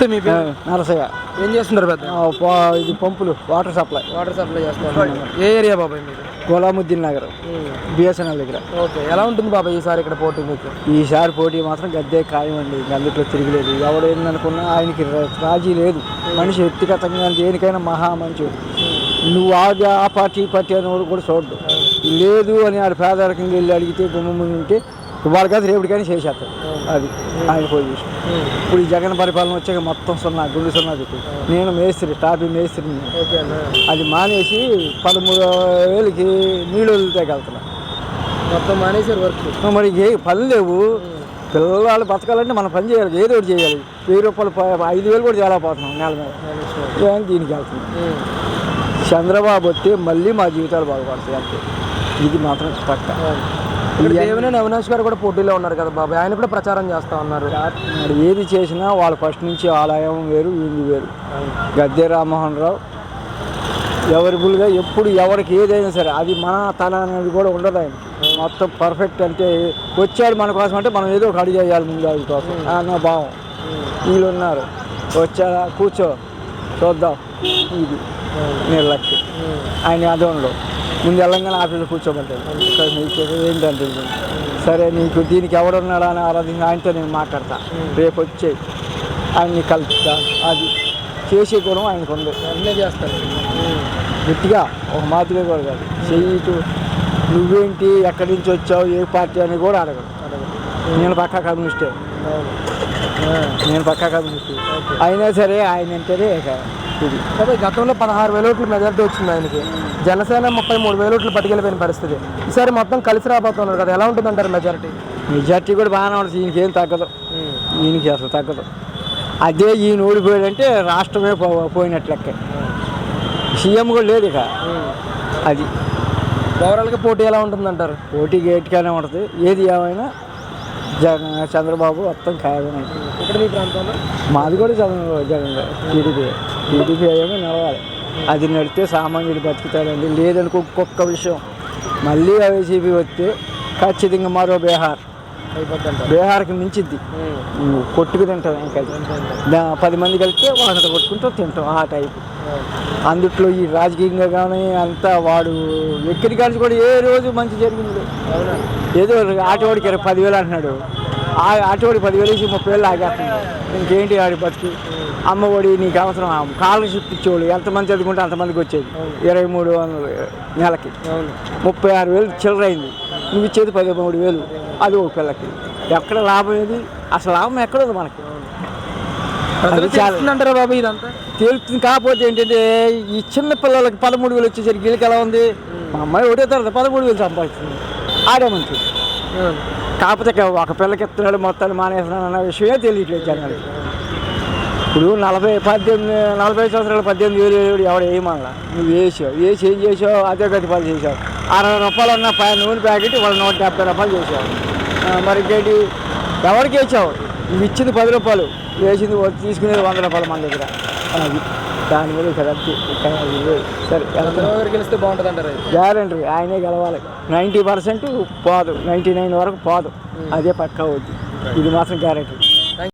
నమస్తే మీ పేరు? నరసయ్య. ఏం చేస్తున్నారు పెద్ద? ఇది పంపులు వాటర్ సప్లై. వాటర్ సప్లై చేస్తున్నారు. ఏ ఏరియా బాబాయ్ మీరు గులాముద్దీన్ నగర్. బిఎస్ఎన్ఎల్ దగ్గర. ఓకే. ఎలా ఉంటుంది బాబాయ్ ఈసారి ఇక్కడ పోటీ మీకు? ఈసారి పోటీ మాత్రం గద్దే ఖాయం అండి. అందులో తిరగలేదు. ఎవడు ఏందనుకున్నా ఆయనకి రాజీ లేదు. మనిషి వ్యక్తిగతంగా దేనికైనా మహా మంచి. నువ్వు ఆ ఆ పార్టీ పార్టీ అని కూడా చూడదు లేదు అని ఆడు పేదరికంగా వెళ్ళి అడిగితే గుమ్మ ఉంటే వాళ్ళకైతే రేపటికైనా చేసేస్తాడు. అది ఆయన పొజిషన్ ఇప్పుడు ఈ జగన్ పరిపాలన వచ్చాక మొత్తం సున్నా గుండు సున్నా చెప్పి నేను మేస్త్రి టాపీ మేస్త్రి ఓకే అన్న. అది మానేసి పదమూడు వేలకి నీళ్ళు వదిలితేకెళ్తున్నా మొత్తం మానేసారు వర్క్. మరి ఏ పని లేవు. పిల్లలు బతకాలంటే మనం పని చేయాలి. ఏదో ఒకటి చేయాలి. వెయ్యి రూపాయలు ఐదు వేలు కూడా చేయలేకపోతున్నాం నెల మీద. ఏం దీనికి వెళ్తున్నాం? చంద్రబాబు వస్తే మళ్ళీ మా జీవితాలు బాగుపడతాయి అంతే. ఇది మాత్రం పక్క దేవినేని అవినాష్ గారు కూడా పోటీలో ఉన్నారు కదా బాబాయ్. ఆయన కూడా ప్రచారం చేస్తా ఉన్నారు. మరి ఏది చేసినా వాళ్ళు ఫస్ట్ నుంచి ఆలయం వేరు వీళ్ళు వేరు. గద్దె రామ్మోహన్ రావు ఎవరిబుల్గా ఎప్పుడు ఎవరికి ఏదైనా సరే అది మన తన అనేది కూడా ఉండదు ఆయన. మొత్తం పర్ఫెక్ట్ అంటే వచ్చాడు మన కోసం అంటే మనం ఏదో ఒక అడిగి చేయాలి ముందు అది కోసం. ఆ, నా భావం. వీళ్ళు ఉన్నారు వచ్చారా కూర్చో. చూద్దాం. ఇది నేను లక్కి ఆయన అదోన్లో. ముందు వెళ్ళంగానే ఆఫీస్లో నీకు ఏంటంటే? సరే నీకు దీనికి ఎవడున్నాడా అని ఆరాధన ఆయనతో నేను మాట్లాడతా. రేపు వచ్చే ఆయన్ని కలుపుతా. అది చేసే గుణం ఆయనకు ఉంది. అన్నీ చేస్తారు. గట్టిగా ఒక మాదిరిగా కూడా కాదు. చెయ్యి నువ్వేంటి? ఎక్కడి నుంచి వచ్చావు? ఏ పార్టీ? అని కూడా అడగడు. నేను పక్కా కమ్యూనిస్టే. నేను పక్కా కమ్యూనిస్ట్ అయినా సరే ఆయన అంటేనే ఇక ఇది. బాబాయ్ గతంలో పదహారు వేల ఓట్లు మెజార్టీ వచ్చింది ఆయనకి. జనసేన ముప్పై మూడు వేల ఓట్లు పట్టుకెళ్ళిపోయిన పరిస్థితి. ఈసారి మొత్తం కలిసి రాబోతున్నారు కదా ఎలా ఉంటుంది అంటారు మెజారిటీ? మెజార్టీ కూడా బాగానే ఉంటుంది ఈయనకి ఏం తగ్గదు. ఈయనకి అసలు తగ్గదు. అదే ఈయన ఓడిపోయాడంటే రాష్ట్రమే పో పోయినట్లు లెక్క. సీఎం కూడా లేదు ఇక. అది. ఓవరాల్గా పోటీ ఎలా ఉంటుంది అంటారు పోటీ గేట్గానే ఉంటుంది. ఏది ఏమైనా జగన్ చంద్రబాబు మొత్తం ఖాయమే ఇక్కడ మీ ప్రాంతంలో? మాది కూడా చంద్రబాబు జగన్ టీడీపీ. టీడీపీ ఏమో నిలవాలి అది నడితే సామాన్యుడు బతుకుతాడండి. లేదనుకో ఒక్కొక్క విషయం. మళ్ళీ వైసీపీ వస్తే ఖచ్చితంగా మరో బీహార్. బీహార్కి మించిద్ది. కొట్టుకు తింటావు ఇంకా. దా- పది మంది కలిస్తే వాళ్ళతో కొట్టుకుంటూ తింటాం ఆ టైప్. అందుట్లో ఈ రాజకీయంగా కానీ అంతా వాడు ఎక్కడి కాడికి కూడా ఏ రోజు మంచి జరిగింది. ఏదో ఆటోడికి ఇరవై పదివేలు అంటున్నాడు. ఆ ఆటోడికి పదివేలు ఇచ్చి ముప్పై వేలు ఆగేస్తున్నాడు ఇంకేంటి ఆడి బతుకు? అమ్మఒడి నీకు అవసరం స్కాలర్షిప్ ఇచ్చేవాడు ఎంతమంది చదువుకుంటే అంతమందికి వచ్చేది? ఇరవై మూడు వందలు నెలకి. ముప్పై ఆరు వేలు చిల్లర అయింది నువ్వు ఇచ్చేది పదిమూడు వేలు. అది ఒక పిల్లకి. ఎక్కడ లాభం ఏది? అసలు లాభం ఎక్కడ ఉంది మనకి? అంటారా బాబు ఇదంతా? తేలుతుంది కాకపోతే ఏంటంటే ఈ చిన్న పిల్లలకి పదమూడు వేలు వచ్చేసరికి వీళ్ళకి ఎలా ఉంది? మా అమ్మాయి ఒకటో తర్వాత పదమూడు వేలు సంపాదిస్తుంది. ఆడే మంచి. కాకపోతే ఒక పిల్లకి ఎత్తున్నాడు మొత్తాన్ని మానేస్తున్నాడు అన్న విషయమే తెలియట్లేదు జనాలకి. ఇప్పుడు నలభై పద్దెనిమిది నలభై సంవత్సరాలు పద్దెనిమిది వేలు వేలు ఎవడు వేయమన్నా నువ్వు వేసావు వేసి ఏం చేసావు? అదే గతి పని చేసావు. అరవై రూపాయలు ఉన్న పై నూనె ప్యాకెట్ వాళ్ళు నూట డెబ్బై రూపాయలు చేసావు. మరి ఇంకేంటి? ఎవరికి వేసావు నువ్వు ఇచ్చింది పది రూపాయలు. వేసింది తీసుకునేది వంద రూపాయలు మన దగ్గర. అది దాని మీద లేదు. సరే గెలిస్తే బాగుంటుంది అంటారు గ్యారంటీ. ఆయనే గెలవాలి. నైంటీ పర్సెంట్ పోదు. నైంటీ నైన్ వరకు పోదు. అదే పక్కా అవుద్ది ఇది మాత్రం గ్యారంటీ.